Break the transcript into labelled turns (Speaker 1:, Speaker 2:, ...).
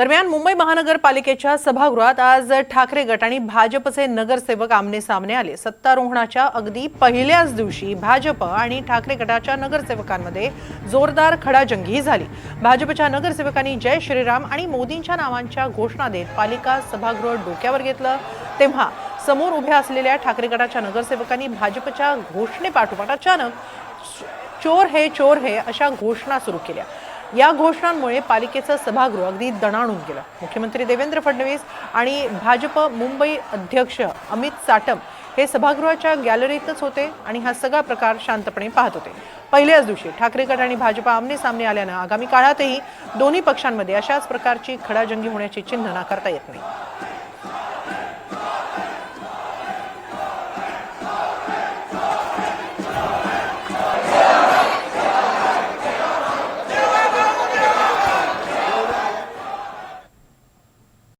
Speaker 1: दरम्यान मुंबई महानगरपालिकेच्या सभागृहात आज ठाकरे गट आणि भाजपचे नगरसेवक आमने सामने आले. सत्तारोहणाच्या अगदी पहिल्याच दिवशी भाजप आणि ठाकरे गटाच्या नगरसेवकांमध्ये जोरदार खडाजंगी झाली. भाजपच्या नगरसेवकांनी जय श्रीराम आणि मोदींच्या नावांच्या घोषणा देत पालिका सभागृह डोक्यावर घेतलं. तेव्हा समोर उभ्या असलेल्या ठाकरे गटाच्या नगरसेवकांनी भाजपच्या घोषणेपाठोपाठ अचानक चोर हे चोर हे अशा घोषणा सुरू केल्या. या घोषणांमुळे पालिकेचं सभागृह अगदी दणाणून गेलं. मुख्यमंत्री देवेंद्र फडणवीस आणि भाजप मुंबई अध्यक्ष अमित साटम हे सभागृहाच्या गॅलरीतच होते आणि हा सगळा प्रकार शांतपणे पाहत होते. पहिल्याच दिवशी ठाकरे गट आणि भाजपा आमने सामने आल्यानं आगामी काळातही दोन्ही पक्षांमध्ये अशाच प्रकारची खडाजंगी होण्याची चिन्ह नाकारता येत नाही.